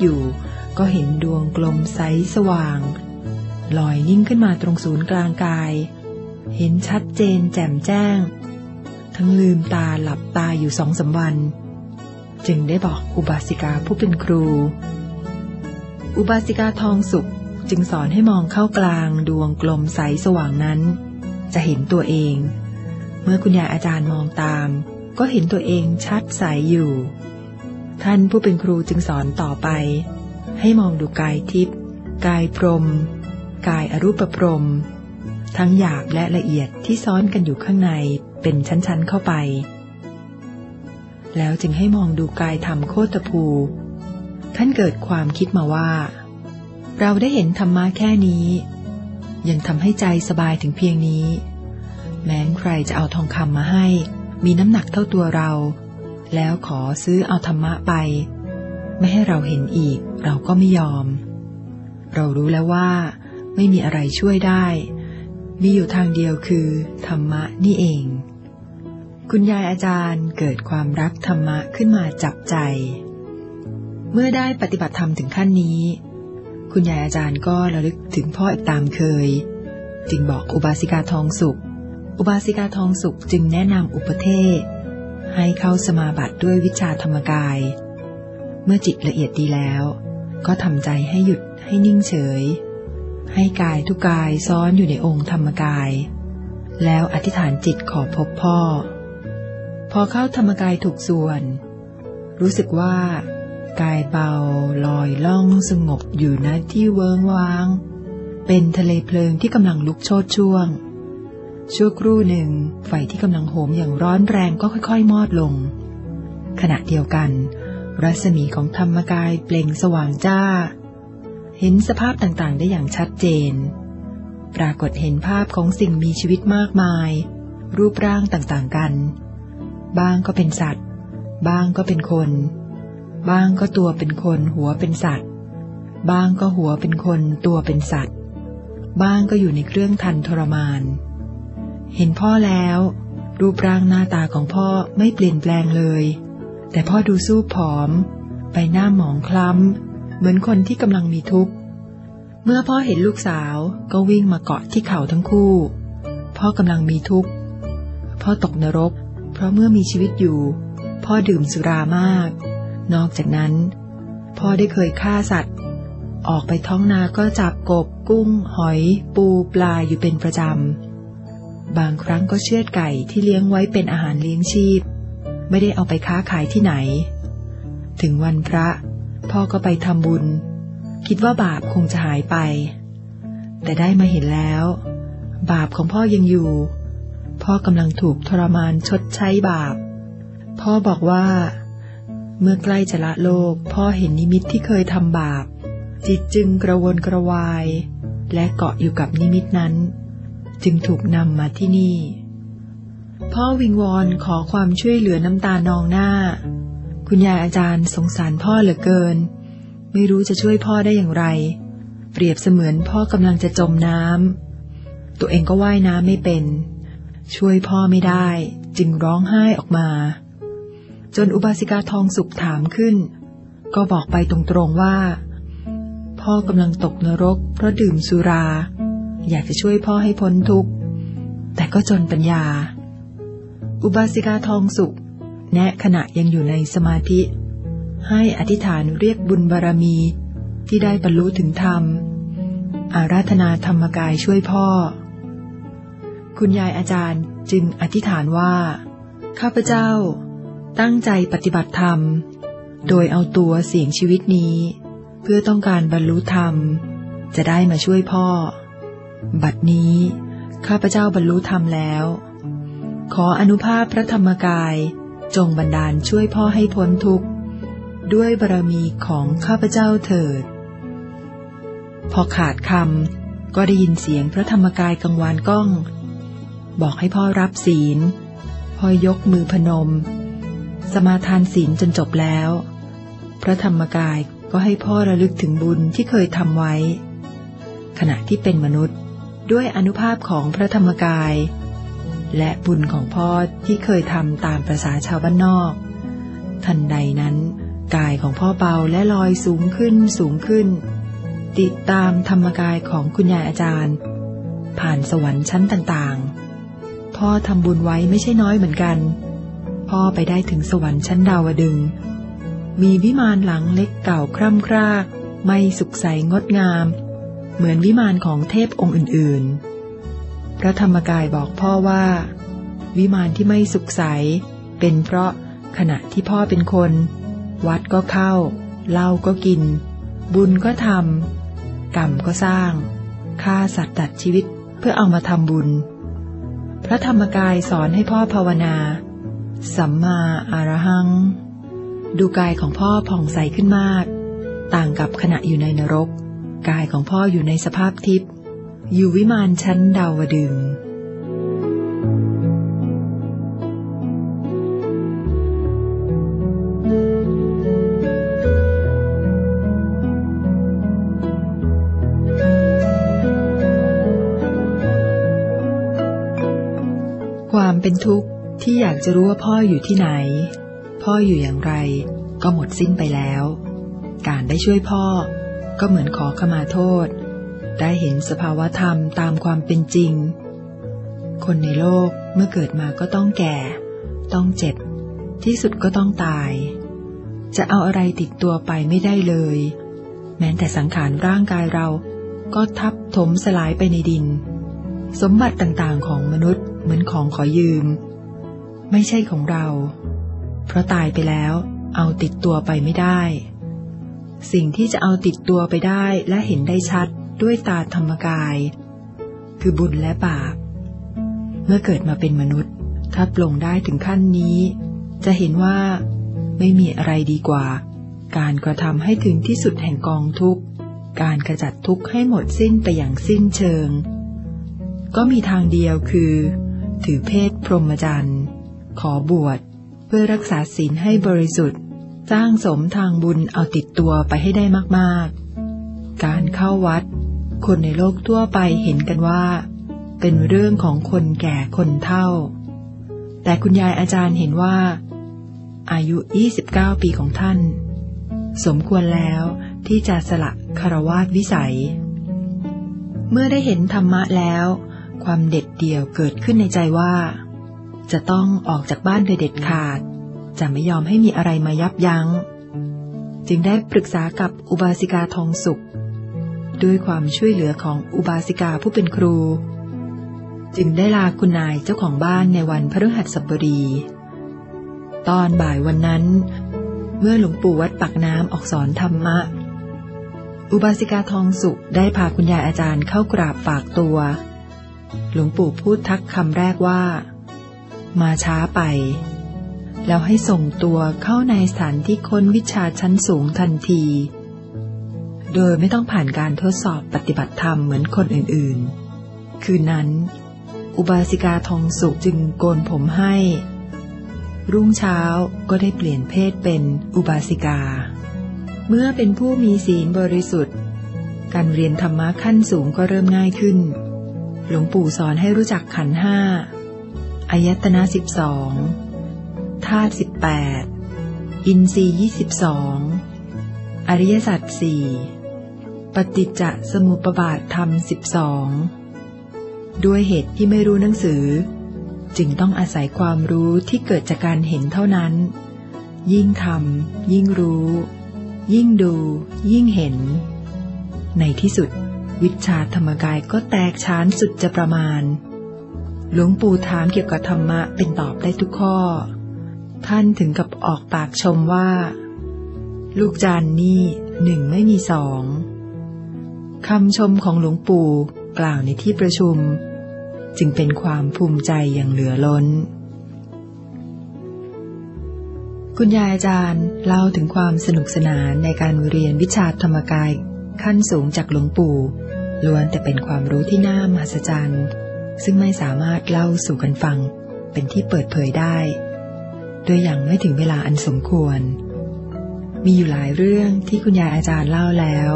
อยู่ ก็เห็นดวงกลมใสสว่างลอยนิ่งขึ้นมาตรงศูนย์กลางกาย เห็นชัดเจนแจ่มแจ้ง ทั้งลืมตาหลับตาอยู่สองสาวัน จึงได้บอกอุบาสิกาผู้เป็นครู อุบาสิกาทองสุขจึงสอนให้มองเข้ากลางดวงกลมใสสว่างนั้น จะเห็นตัวเอง เมื่อคุณยายอาจารย์มองตาม ก็เห็นตัวเองชัดใสอยู่ ท่านผู้เป็นครูจึงสอนต่อไป ให้มองดูกายทิพย์กายพรม กายอรูปพรม ทั้งหยาบและละเอียดที่ซ้อนกันอยู่ข้างในเป็นชั้นๆเข้าไป แล้วจึงให้มองดูกายธรรมโคตภู ท่านเกิดความคิดมาว่า เราได้เห็นธรรมะแค่นี้ ยังทำให้ใจสบายถึงเพียงนี้ แม้นใครจะเอาทองคำมาให้ มีน้ำหนักเท่าตัวเรา แล้วขอซื้อเอาธรรมะไป ไม่ให้เราเห็นอีก เราก็ไม่ยอม เรารู้แล้วว่า ไม่มีอะไรช่วยได้ มีอยู่ทางเดียวคือ ธรรมะนี่เอง คุณยายอาจารย์เกิดความรักธรรมะขึ้นมาจับใจ เมื่อได้ปฏิบัติธรรมถึงขั้นนี้ คุณยายอาจารย์ก็ระลึกถึงพ่ออีกตามเคย จึงบอกอุบาสิกาทองสุข อุบาสิกาทองสุขจึงแนะนำอุปเทศ ให้เข้าสมาบัติด้วยวิชาธรรมกาย เมื่อจิตละเอียดดีแล้ว ก็ทำใจให้หยุดให้นิ่งเฉย ให้กายทุกกายซ้อนอยู่ในองค์ธรรมกาย แล้วอธิษฐานจิตขอพบพ่อ พอเข้าธรรมกายถูกส่วน รู้สึกว่ากายเบาลอยล่องสงบอยู่ณที่เวิงว้าง เป็นทะเลเพลิงที่กำลังลุกโชดช่วง ชั่วครู่หนึ่ง ไฟที่กำลังโหมอย่างร้อนแรงก็ค่อยๆ มอดลง ขณะเดียวกัน รัศมีของธรรมกายเปล่งสว่างจ้า เห็นสภาพต่างๆ ได้อย่างชัดเจน ปรากฏเห็นภาพของสิ่งมีชีวิตมากมาย รูปร่างต่างๆกัน บ้างก็เป็นสัตว์ บ้างก็เป็นคน บ้างก็ตัวเป็นคนหัวเป็นสัตว์ บ้างก็หัวเป็นคนตัวเป็นสัตว์ บ้างก็อยู่ในเครื่องทันทรมาน เห็นพ่อแล้ว รูปร่างหน้าตาของพ่อไม่เปลี่ยนแปลงเลย แต่พ่อดูสู้ผอมไปหน้าหมองคล้ำ เหมือนคนที่กำลังมีทุกข์ เมื่อพ่อเห็นลูกสาวก็วิ่งมาเกาะที่เข่าทั้งคู่ พ่อกำลังมีทุกข์ พ่อตกนรก เพราะเมื่อมีชีวิตอยู่ พ่อดื่มสุรามาก นอกจากนั้น พ่อได้เคยฆ่าสัตว์ ออกไปท้องนาก็จับกบกุ้ง หอย ปูปลาอยู่เป็นประจำ บางครั้งก็เชือดไก่ที่เลี้ยงไว้เป็นอาหารเลี้ยงชีพ ไม่ได้เอาไปค้าขายที่ไหน ถึงวันพระ พ่อก็ไปทำบุญ คิดว่าบาปคงจะหายไป แต่ได้มาเห็นแล้ว บาปของพ่อยังอยู่ พ่อกำลังถูกทรมานชดใช้บาป พ่อบอกว่า เมื่อใกล้จะละโลก พ่อเห็นนิมิตที่เคยทำบาป จิตจึงกระวนกระวาย และเกาะอยู่กับนิมิตนั้น จึงถูกนำมาที่นี่ พ่อวิงวอนขอความช่วยเหลือน้ำตานองหน้า คุณยายอาจารย์สงสารพ่อเหลือเกิน ไม่รู้จะช่วยพ่อได้อย่างไร เปรียบเสมือนพ่อกำลังจะจมน้ำตัวเองก็ว่ายน้ำไม่เป็น ช่วยพ่อไม่ได้ จึงร้องไห้ออกมา จนอุบาสิกาทองสุขถามขึ้น ก็บอกไปตรงๆว่า พ่อกำลังตกนรกเพราะดื่มสุรา อยากจะช่วยพ่อให้พ้นทุกข์ แต่ก็จนปัญญา อุบาสิกาทองสุข แนะขณะยังอยู่ในสมาธิ ให้อธิษฐานเรียกบุญบารรมีที่ได้บรรลุถึงธรรม อาราธนาธรรมกายช่วยพ่อ คุณยายอาจารย์จึงอธิษฐานว่า ข้าพเจ้า ตั้งใจปฏิบัติธรรม โดยเอาตัวเสี่ยงชีวิตนี้ เพื่อต้องการบรรลุธรรม จะได้มาช่วยพ่อ บัดนี้ ข้าพเจ้าบรรลุธรรมแล้ว ขออนุภาพพระธรรมกายจงบันดาลช่วยพ่อให้พ้นทุกข์ ด้วยบารมีของข้าพเจ้าเถิด พอขาดคำก็ได้ยินเสียงพระธรรมกายกังวานก้อง บอกให้พ่อรับศีล พ่อยกมือพนม สมาทานศีลจนจบแล้ว พระธรรมกายก็ให้พ่อระลึกถึงบุญที่เคยทำไว้ ขณะที่เป็นมนุษย์ ด้วยอนุภาพของพระธรรมกาย และบุญของพ่อที่เคยทำตามประษาชาวบ้านนอก ทันใดนั้น กายของพ่อเบาและลอยสูงขึ้นสูงขึ้น ติดตามธรรมกายของคุณยายอาจารย์ ผ่านสวรรค์ชั้นต่างๆ พ่อทำบุญไว้ไม่ใช่น้อยเหมือนกัน พ่อไปได้ถึงสวรรค์ชั้นดาวดึง มีวิมานหลังเล็กเก่าคร่ำครากไม่สุขใสงดงาม เหมือนวิมานของเทพองค์อื่นๆ พระธรรมกายบอกพ่อว่า วิมานที่ไม่สุขใส เป็นเพราะขณะที่พ่อเป็นคน วัดก็เข้าเหล้าก็กิน บุญก็ทำกรรมก็สร้างฆ่าสัตว์ตัดชีวิตเพื่อเอามาทำบุญ พระธรรมกายสอนให้พ่อภาวนา สัมมาอารหัง ดูกายของพ่อผ่องใสขึ้นมาก ต่างกับขณะอยู่ในนรก กายของพ่ออยู่ในสภาพทิพย์อยู่วิมานชั้นดาวดึงความเป็นทุกข์ที่อยากจะรู้ว่าพ่ออยู่ที่ไหน พ่ออยู่อย่างไร ก็หมดสิ้นไปแล้ว การได้ช่วยพ่อ ก็เหมือนขอขมาโทษ ได้เห็นสภาวธรรมตามความเป็นจริง คนในโลกเมื่อเกิดมาก็ต้องแก่ ต้องเจ็บ ที่สุดก็ต้องตาย จะเอาอะไรติดตัวไปไม่ได้เลย แม้แต่สังขารร่างกายเราก็ทับถมสลายไปในดิน สมบัติต่างๆของมนุษย์เหมือนของขอยืม ไม่ใช่ของเรา เพราะตายไปแล้วเอาติดตัวไปไม่ได้ สิ่งที่จะเอาติดตัวไปได้และเห็นได้ชัดด้วยตาธรรมกาย คือบุญและบาป เมื่อเกิดมาเป็นมนุษย์ ถ้าปลงได้ถึงขั้นนี้ จะเห็นว่าไม่มีอะไรดีกว่า การกระทำให้ถึงที่สุดแห่งกองทุกข์ การกระจัดทุกข์ให้หมดสิ้นไปอย่างสิ้นเชิง ก็มีทางเดียวคือ ถือเพศพรหมจรรย์ ขอบวชเพื่อรักษาศีลให้บริสุทธิ์ สร้างสมทางบุญเอาติดตัวไปให้ได้มากๆ การเข้าวัด คนในโลกทั่วไปเห็นกันว่า เป็นเรื่องของคนแก่คนเฒ่า แต่คุณยายอาจารย์เห็นว่า อายุ 29 ปีของท่าน สมควรแล้วที่จะสละคารวาสวิสัย เมื่อได้เห็นธรรมะแล้ว ความเด็ดเดี่ยวเกิดขึ้นในใจว่า จะต้องออกจากบ้านโดยเด็ดขาด จะไม่ยอมให้มีอะไรมายับยัง้ง จึงได้ปรึกษากับอุบาสิกาทองสุข ด้วยความช่วยเหลือของอุบาสิกาผู้เป็นครู จึงได้ลาคุณนายเจ้าของบ้านในวันพฤหัสบดี ตอนบ่ายวันนั้น เมื่อหลวงปู่วัดปักน้ำออกสอนธรรมะ อุบาสิกาทองสุขได้พาคุณยายอาจารย์เข้ากราบฝากตัว หลวงปู่พูดทักคำแรกว่า มาช้าไป แล้วให้ส่งตัวเข้าในสถานที่ค้นวิชาชั้นสูงทันที โดยไม่ต้องผ่านการทดสอบปฏิบัติธรรมเหมือนคนอื่นๆ คืนนั้น อุบาสิกาทองสุขจึงโกนผมให้ รุ่งเช้าก็ได้เปลี่ยนเพศเป็นอุบาสิกา เมื่อเป็นผู้มีศีลบริสุทธิ์ การเรียนธรรมะขั้นสูงก็เริ่มง่ายขึ้น หลวงปู่สอนให้รู้จักขันห้าอายตนะสิบสอง ธาตุสิบแปดอินทรีย์ยี่สิบสองอริยสัจสี่ปฏิจจสมุปบาทธรรมสิบสองด้วยเหตุที่ไม่รู้หนังสือ จึงต้องอาศัยความรู้ที่เกิดจากการเห็นเท่านั้น ยิ่งทำยิ่งรู้ ยิ่งดู ยิ่งเห็น ในที่สุด วิชาธรรมกายก็แตกฉานสุดจะประมาณ หลวงปู่ถามเกี่ยวกับธรรมะเป็นตอบได้ทุกข้อ ท่านถึงกับออกปากชมว่า ลูกจานนี่หนึ่งไม่มีสองคำชมของหลวงปู่กล่าวในที่ประชุม จึงเป็นความภูมิใจอย่างเหลือล้น คุณยายอาจารย์เล่าถึงความสนุกสนานในการเรียนวิชาธรรมกายขั้นสูงจากหลวงปู่ล้วนแต่เป็นความรู้ที่น่ามหัศจรรย์ ซึ่งไม่สามารถเล่าสู่กันฟังเป็นที่เปิดเผยได้ โดยอย่างไม่ถึงเวลาอันสมควร มีอยู่หลายเรื่องที่คุณยายอาจารย์เล่าแล้ว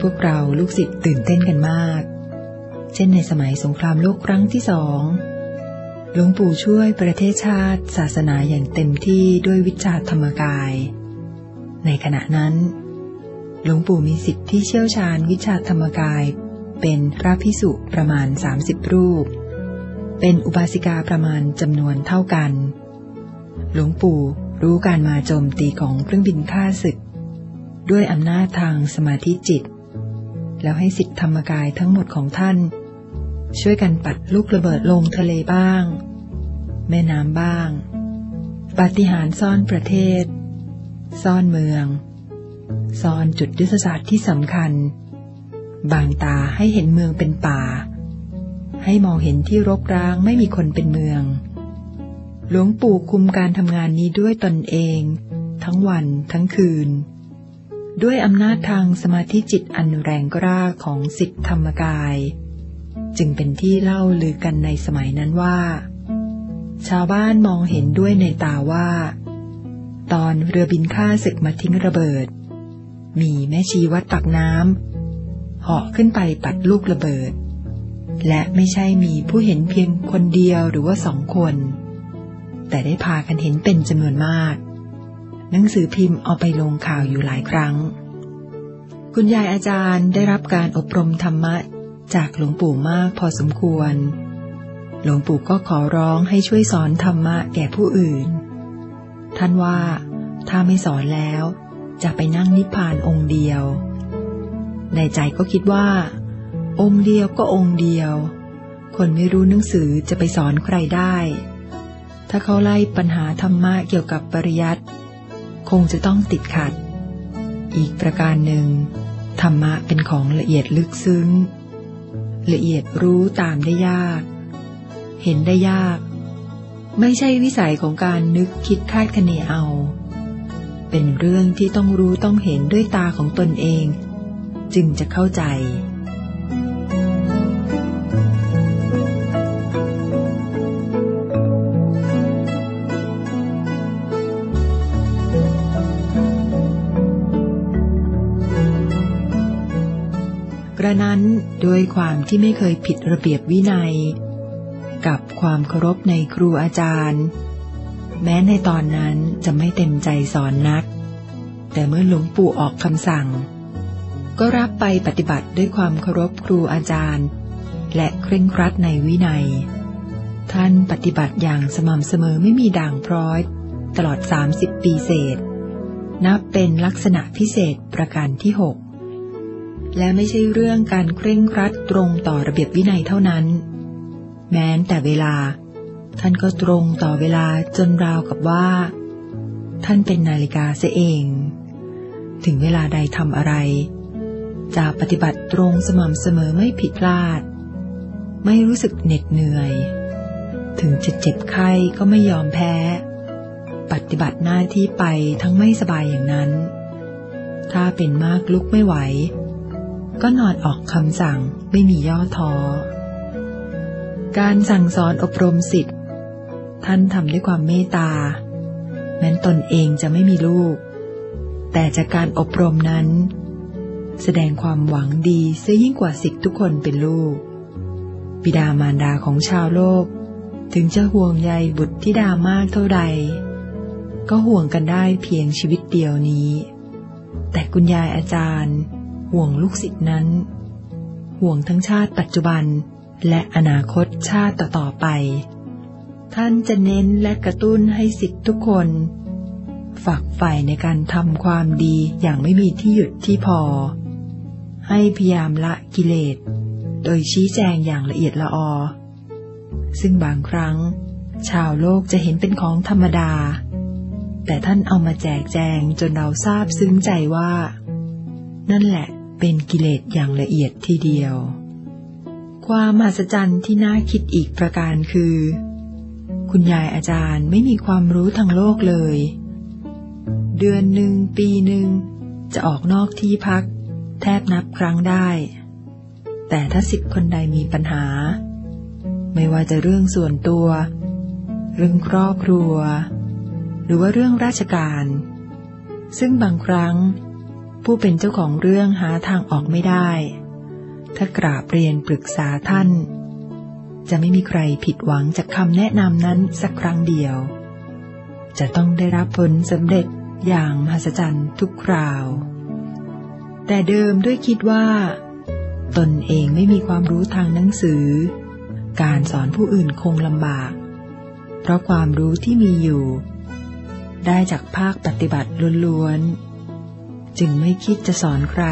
พวกเราลูกศิษย์ตื่นเต้นกันมาก เช่นในสมัยสงครามโลกครั้งที่สองหลวงปู่ช่วยประเทศชาติ ศาสนาอย่างเต็มที่ด้วยวิชาธรรมกาย ในขณะนั้นหลวงปู่มีสิทธิ์ที่เชี่ยวชาญวิชาธรรมกาย เป็นพระพิสุประมาณ 30 รูป เป็นอุบาสิกาประมาณจำนวนเท่ากัน หลวงปู่รู้การมาโจมตีของเครื่องบินฆ่าศึก ด้วยอำนาจทางสมาธิจิต แล้วให้สิทธิธรรมกายทั้งหมดของท่าน ช่วยกันปัดลูกระเบิดลงทะเลบ้าง แม่น้ำบ้าง ปาฏิหาริย์ซ่อนประเทศ ซ่อนเมือง ซ่อนจุดยุทธศาสตร์ที่สำคัญ บางตาให้เห็นเมืองเป็นป่า ให้มองเห็นที่รกร้างไม่มีคนเป็นเมือง หลวงปู่คุมการทำงานนี้ด้วยตนเอง ทั้งวันทั้งคืน ด้วยอำนาจทางสมาธิจิตอันแรงกล้าของสิทธิธรรมกาย จึงเป็นที่เล่าลือกันในสมัยนั้นว่า ชาวบ้านมองเห็นด้วยในตาว่า ตอนเรือบินฆ่าศึกมาทิ้งระเบิด มีแม่ชีวัดปากน้ำเหาะขึ้นไปปัดลูกระเบิด และไม่ใช่มีผู้เห็นเพียงคนเดียวหรือว่าสองคน แต่ได้พากันเห็นเป็นจำนวนมาก หนังสือพิมพ์เอาไปลงข่าวอยู่หลายครั้ง คุณยายอาจารย์ได้รับการอบรมธรรมะจากหลวงปู่มากพอสมควร หลวงปู่ก็ขอร้องให้ช่วยสอนธรรมะแก่ผู้อื่น ท่านว่าถ้าไม่สอนแล้ว จะไปนั่งนิพพานองค์เดียว ในใจก็คิดว่า องค์เดียวก็องค์เดียว คนไม่รู้หนังสือจะไปสอนใครได้ ถ้าเขาไล่ปัญหาธรรมะเกี่ยวกับปริยัติคงจะต้องติดขัด อีกประการหนึ่ง ธรรมะเป็นของละเอียดลึกซึ้ง ละเอียดรู้ตามได้ยาก เห็นได้ยาก ไม่ใช่วิสัยของการนึกคิดคาดคะเนเอา เป็นเรื่องที่ต้องรู้ต้องเห็นด้วยตาของตนเอง จึงจะเข้าใจ ระนั้นด้วยความที่ไม่เคยผิดระเบียบวินัย กับความเคารพในครูอาจารย์ แม้ในตอนนั้นจะไม่เต็มใจสอนนัก แต่เมื่อหลวงปู่ออกคำสั่ง ก็รับไปปฏิบัติด้วยความเคารพครูอาจารย์ และเคร่งครัดในวินัย ท่านปฏิบัติอย่างสม่ำเสมอไม่มีด่างพร้อย ตลอด 30 ปีเศษ นับเป็นลักษณะพิเศษประการที่หก และไม่ใช่เรื่องการเคร่งครัดตรงต่อระเบียบวินัยเท่านั้น แม้แต่เวลา ท่านก็ตรงต่อเวลาจนราวกับว่า ท่านเป็นนาฬิกาเสียเอง ถึงเวลาใดทำอะไร จะปฏิบัติตรงสม่ำเสมอไม่ผิดพลาด ไม่รู้สึกเหน็ดเหนื่อย ถึงจะเจ็บไข้ก็ไม่ยอมแพ้ ปฏิบัติหน้าที่ไปทั้งไม่สบายอย่างนั้น ถ้าเป็นมากลุกไม่ไหว ก็นอนออกคำสั่งไม่มีย่อท้อ การสั่งสอนอบรมสิทธิ์ท่านทำด้วยความเมตตา แม้นตนเองจะไม่มีลูก แต่จากการอบรมนั้น แสดงความหวังดีเสียยิ่งกว่าสิทธิ์ทุกคนเป็นลูก บิดามารดาของชาวโลก ถึงจะห่วงใยบุตรที่ดามากเท่าใด ก็ห่วงกันได้เพียงชีวิตเดียวนี้ แต่คุณยายอาจารย์ ห่วงลูกศิษย์นั้น ห่วงทั้งชาติปัจจุบัน และอนาคตชาติต่อๆไป ท่านจะเน้นและกระตุ้นให้สิทธิ์ทุกคน ฝักใฝ่ในการทำความดีอย่างไม่มีที่หยุดที่พอ ให้พยายามละกิเลส โดยชี้แจงอย่างละเอียดละออ ซึ่งบางครั้ง ชาวโลกจะเห็นเป็นของธรรมดาแต่ท่านเอามาแจกแจงจนเราทราบซึ้งใจว่า นั่นแหละ เป็นกิเลสอย่างละเอียดทีเดียว ความมหัศจรรย์ที่น่าคิดอีกประการคือ คุณยายอาจารย์ไม่มีความรู้ทางโลกเลย เดือนหนึ่งปีหนึ่งจะออกนอกที่พัก แทบนับครั้งได้ แต่ถ้าสิทธิ์คนใดมีปัญหา ไม่ว่าจะเรื่องส่วนตัว เรื่องครอบครัว หรือว่าเรื่องราชการ ซึ่งบางครั้ง ผู้เป็นเจ้าของเรื่องหาทางออกไม่ได้ ถ้ากราบเรียนปรึกษาท่าน จะไม่มีใครผิดหวังจากคำแนะนำนั้นสักครั้งเดียว จะต้องได้รับผลสำเร็จอย่างมหัศจรรย์ทุกคราว แต่เดิมด้วยคิดว่า ตนเองไม่มีความรู้ทางหนังสือ การสอนผู้อื่นคงลำบาก เพราะความรู้ที่มีอยู่ ได้จากภาคปฏิบัติล้วนๆ จึงไม่คิดจะสอนใคร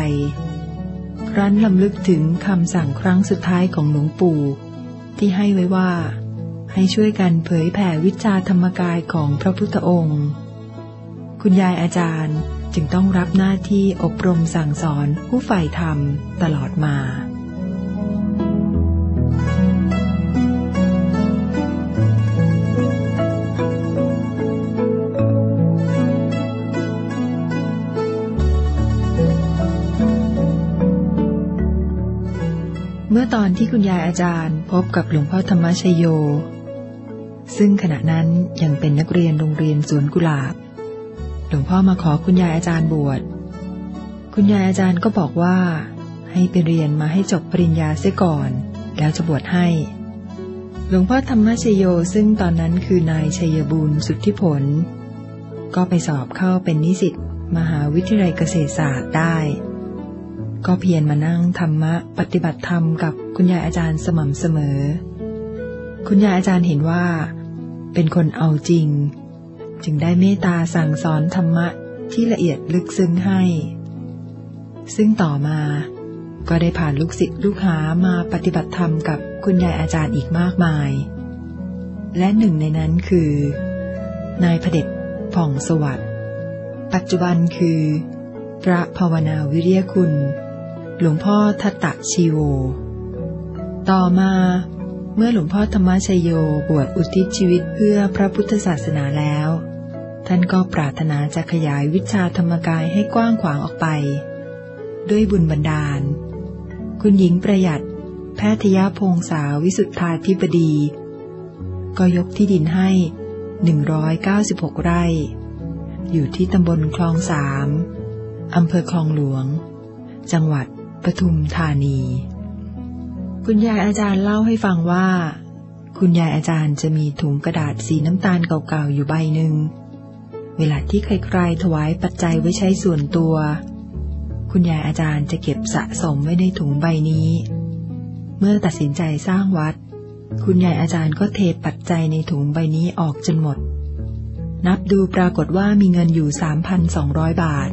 ครั้นลำลึกถึงคำสั่งครั้งสุดท้ายของหลวงปู่ ที่ให้ไว้ว่า ให้ช่วยกันเผยแผ่วิชาธรรมกายของพระพุทธองค์ คุณยายอาจารย์จึงต้องรับหน้าที่อบรมสั่งสอนผู้ฝ่ายธรรมตลอดมา ตอนที่คุณยายอาจารย์ พบกับหลวงพ่อธรรมชโย ซึ่งขณะนั้นยังเป็นนักเรียนโรงเรียนสวนกุหลาบ หลวงพ่อมาขอคุณยายอาจารย์บวช คุณยายอาจารย์ก็บอกว่า ให้ไปเรียนมาให้จบปริญญาเสียก่อน แล้วจะบวชให้ หลวงพ่อธรรมชโยซึ่งตอนนั้นคือนายชัยบูรณ์สุทธิผล ก็ไปสอบเข้าเป็นนิสิตมหาวิทยาลัยเกษตรศาสตร์ได้ก็เพียรมานั่งธรรมะปฏิบัติธรรมกับ คุณยายอาจารย์สม่ำเสมอ คุณยายอาจารย์เห็นว่า เป็นคนเอาจริง จึงได้เมตตาสั่งสอนธรรมะที่ละเอียดลึกซึ้งให้ ซึ่งต่อมาก็ได้ผ่านลูกศิษย์ลูกหามาปฏิบัติธรรมกับคุณยายอาจารย์อีกมากมาย และหนึ่งในนั้นคือ นายพเด็จผ่องสวัสดิ์ปัจจุบันคือ พระภาวนาวิริยคุณ หลวงพ่อทัตตะชีโว ต่อมา เมื่อหลวงพ่อธรรมชโยบวชอุทิศชีวิตเพื่อพระพุทธศาสนาแล้ว ท่านก็ปรารถนาจะขยายวิชาธรรมกายให้กว้างขวางออกไป ด้วยบุญบันดาล คุณหญิงประหยัด แพทยพงษาวิสุทธาธิบดี ก็ยกที่ดินให้ 196 ไร่ อยู่ที่ตำบลคลองสามอำเภอคลองหลวง จังหวัดปทุมธานี คุณยายอาจารย์เล่าให้ฟังว่า คุณยายอาจารย์จะมีถุงกระดาษสีน้ำตาลเก่าๆอยู่ใบหนึ่ง เวลาที่ใครๆถวายปัจจัยไว้ใช้ส่วนตัว คุณยายอาจารย์จะเก็บสะสมไว้ในถุงใบนี้ เมื่อตัดสินใจสร้างวัด คุณยายอาจารย์ก็เทปัจจัยในถุงใบนี้ออกจนหมด นับดูปรากฏว่ามีเงินอยู่ 3,200 บาท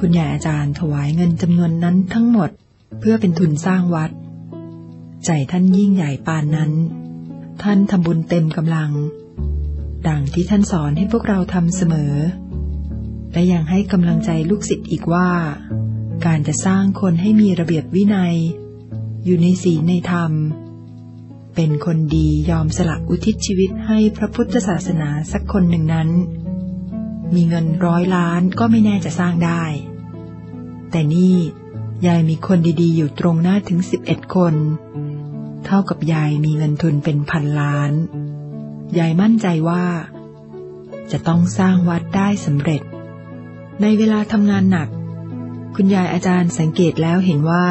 คุณยายอาจารย์ถวายเงินจำนวนนั้นทั้งหมด เพื่อเป็นทุนสร้างวัด ใจท่านยิ่งใหญ่ปานนั้น ท่านทำบุญเต็มกำลัง ดังที่ท่านสอนให้พวกเราทำเสมอ และยังให้กำลังใจลูกศิษย์อีกว่า การจะสร้างคนให้มีระเบียบวินัย อยู่ในศีลในธรรม เป็นคนดียอมสละอุทิศชีวิตให้พระพุทธศาสนาสักคนหนึ่งนั้น มีเงินร้อยล้านก็ไม่แน่จะสร้างได้ แต่นี่ยายมีคนดีๆ อยู่ตรงหน้าถึงสิบเอ็ดคน เท่ากับยายมีเงินทุนเป็นพันล้าน ยายมั่นใจว่า จะต้องสร้างวัดได้สำเร็จ ในเวลาทำงานหนัก คุณยายอาจารย์สังเกตแล้วเห็นว่า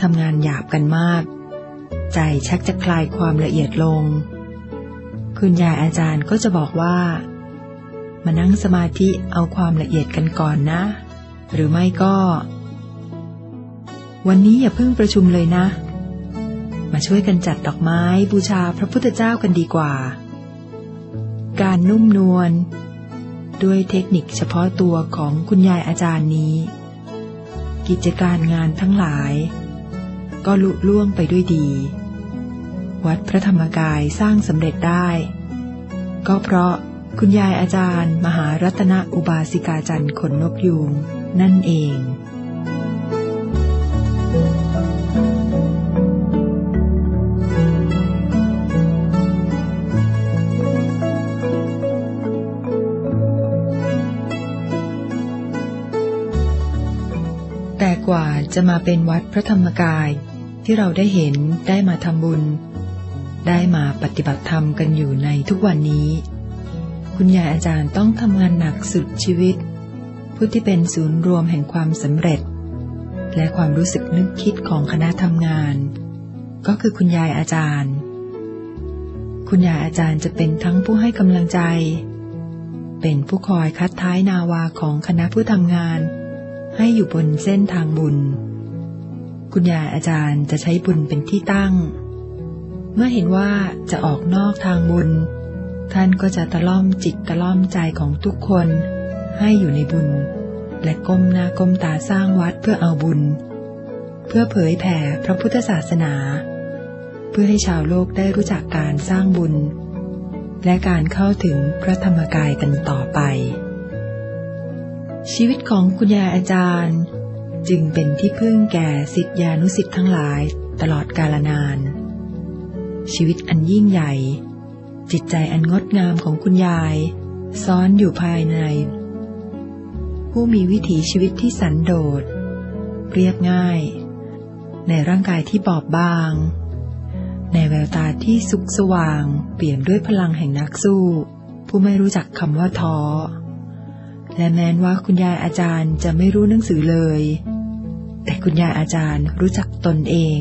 ทำงานหยาบกันมาก ใจชักจะคลายความละเอียดลง คุณยายอาจารย์ก็จะบอกว่า มานั่งสมาธิเอาความละเอียดกันก่อนนะ หรือไม่ก็ วันนี้อย่าเพิ่งประชุมเลยนะ มาช่วยกันจัดดอกไม้บูชาพระพุทธเจ้ากันดีกว่า การนุ่มนวลด้วยเทคนิคเฉพาะตัวของคุณยายอาจารย์นี้ กิจการงานทั้งหลาย ก็ลุล่วงไปด้วยดี วัดพระธรรมกายสร้างสำเร็จได้ ก็เพราะคุณยายอาจารย์ มหารัตนอุบาสิกาจันทร์ขนนกยูงนั่นเอง แต่กว่าจะมาเป็นวัดพระธรรมกายที่เราได้เห็นได้มาทำบุญ ได้มาปฏิบัติธรรมกันอยู่ในทุกวันนี้ คุณยายอาจารย์ต้องทำงานหนักสุดชีวิต ผู้ที่เป็นศูนย์รวมแห่งความสำเร็จ และความรู้สึกนึกคิดของคณะทำงาน ก็คือคุณยายอาจารย์ คุณยายอาจารย์จะเป็นทั้งผู้ให้กำลังใจ เป็นผู้คอยคัดท้ายนาวาของคณะผู้ทำงาน ให้อยู่บนเส้นทางบุญ คุณยายอาจารย์จะใช้บุญเป็นที่ตั้ง เมื่อเห็นว่าจะออกนอกทางบุญ ท่านก็จะตะล่อมจิตตะล่อมใจของทุกคนให้อยู่ในบุญ และก้มหน้าก้มตาสร้างวัดเพื่อเอาบุญ เพื่อเผยแผ่พระพุทธศาสนา เพื่อให้ชาวโลกได้รู้จักการสร้างบุญ และการเข้าถึงพระธรรมกายกันต่อไป ชีวิตของคุณยายอาจารย์ จึงเป็นที่พึ่งแก่สิทธิานุสิทธิ์ทั้งหลายตลอดกาลนาน ชีวิตอันยิ่งใหญ่ จิตใจอันงดงามของคุณยาย ซ้อนอยู่ภายใน ผู้มีวิถีชีวิตที่สันโดษ เรียบง่าย ในร่างกายที่บอบบาง ในแววตาที่สุขสว่าง เปลี่ยนด้วยพลังแห่งนักสู้ ผู้ไม่รู้จักคำว่าท้อ และแม้นว่าคุณยายอาจารย์จะไม่รู้หนังสือเลย แต่คุณยายอาจารย์รู้จักตนเอง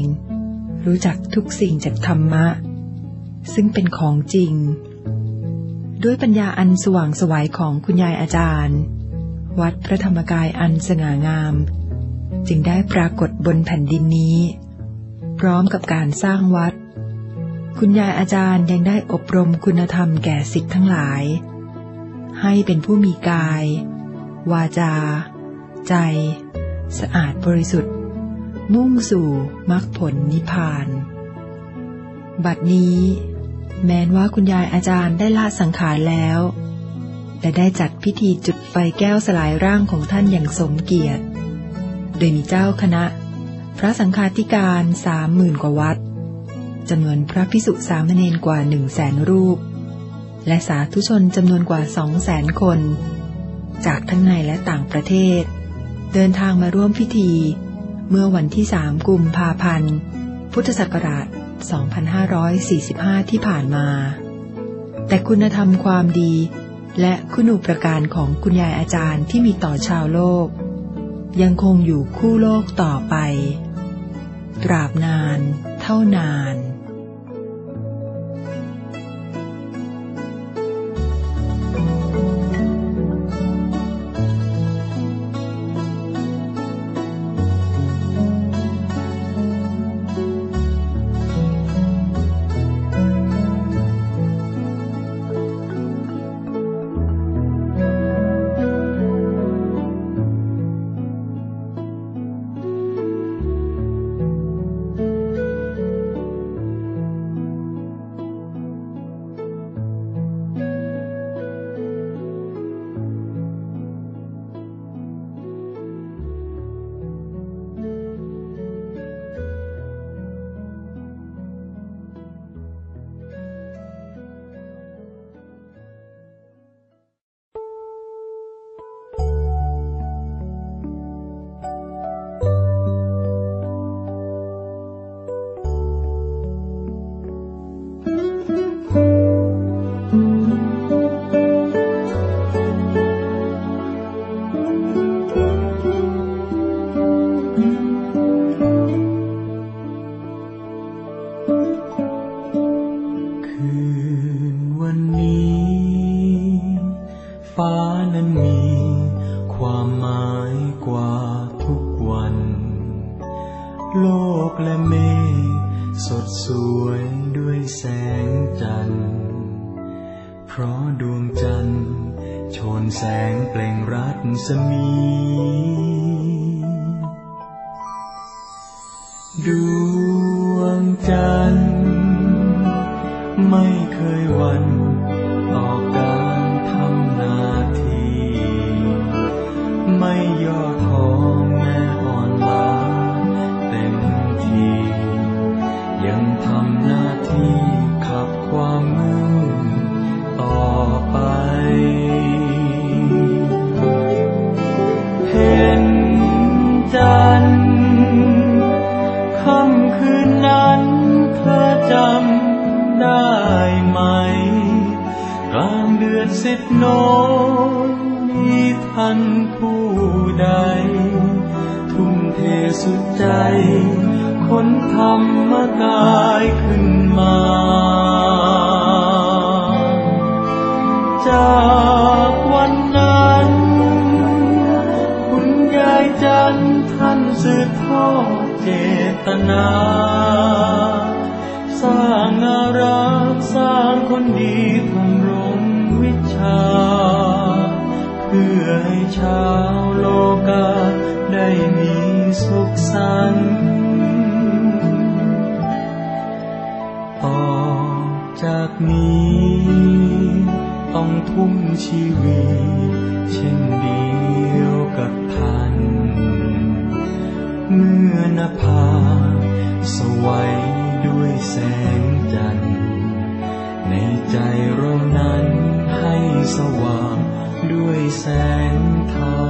รู้จักทุกสิ่งจากธรรมะ ซึ่งเป็นของจริง ด้วยปัญญาอันสว่างสวัยของคุณยายอาจารย์ วัดพระธรรมกายอันสง่างาม จึงได้ปรากฏบนแผ่นดินนี้ พร้อมกับการสร้างวัด คุณยายอาจารย์ยังได้อบรมคุณธรรมแก่สิทธิ์ทั้งหลาย ให้เป็นผู้มีกาย วาจา ใจ สะอาดบริสุทธิ์ มุ่งสู่มรรคผลนิพพาน บัดนี้ แม้นว่าคุณยายอาจารย์ได้ละสังขารแล้วและได้จัดพิธีจุดไฟแก้วสลายร่างของท่านอย่างสมเกียรติ โดยมีเจ้าคณะ พระสังฆาธิการสามหมื่นกว่าวัดจำนวนพระพิสุสามเณรกว่าหนึ่งแสนรูป และสาธุชนจำนวนกว่าสองแสนคน จากทั้งในและต่างประเทศ เดินทางมาร่วมพิธี เมื่อวันที่สามกุมภาพันธ์ พุทธศักราช 2545 ที่ผ่านมา แต่คุณธรรมความดี และคุณูปการของคุณยายอาจารย์ที่มีต่อชาวโลก ยังคงอยู่คู่โลกต่อไป ตราบนาน เท่านาน ดวงจันทร์ สิทธิ์โนมีท่านผู้ใด ทุ่มเทสุดใจ คนธรรมกายขึ้นมา จากวันนั้น คุณยายจันท่านสืบทอดเจตนาสร้างอารักสร้างคนดี ชาวโลกาได้มีสุขสันต์ต่อจากนี้ ต้องทุ่มชีวิต เช่นเดียวกับท่าน เมื่อนภาสวัยด้วยแสงจันทร์ในใจเรานั้นให้สว่างด้วยแสง ธ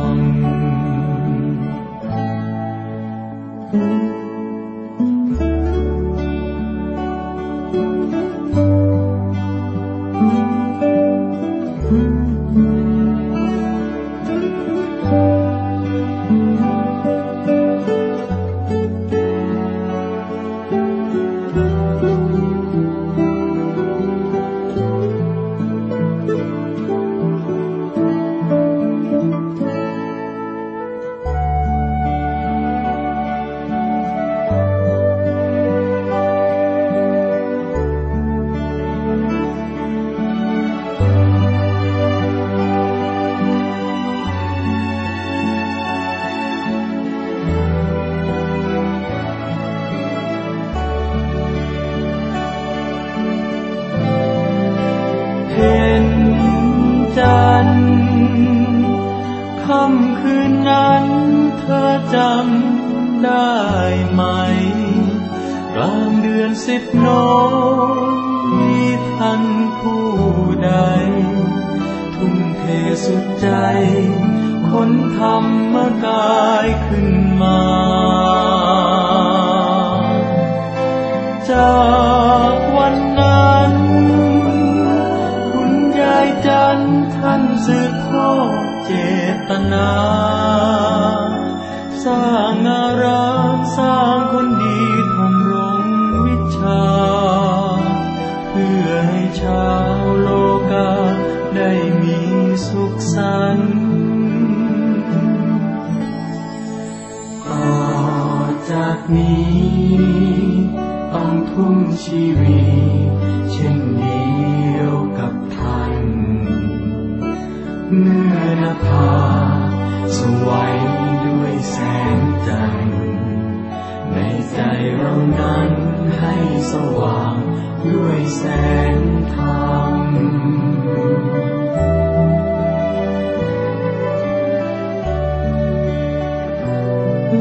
ได้ไหม กลางเดือนสิบโนมีท่านผู้ใด ทุ่มเทสุดใจ คนธรรมกายขึ้นมา จากวันนั้น คุณยายจันทร์ท่านสืบทอดเจตนา สร้างอารักษ์สร้างคนดีทำรงวิชา เพื่อให้ชาวโลกาได้มีสุขสันต์ต่อจากนี้ ต้องทุ่มชีวิตเช่นเดียวกับท่านเมื่อนภา สวัยด้วยแสงจันทร์ในใจเรานั้นให้สว่างด้วยแสงธรรม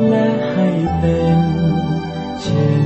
และให้เป็นเช่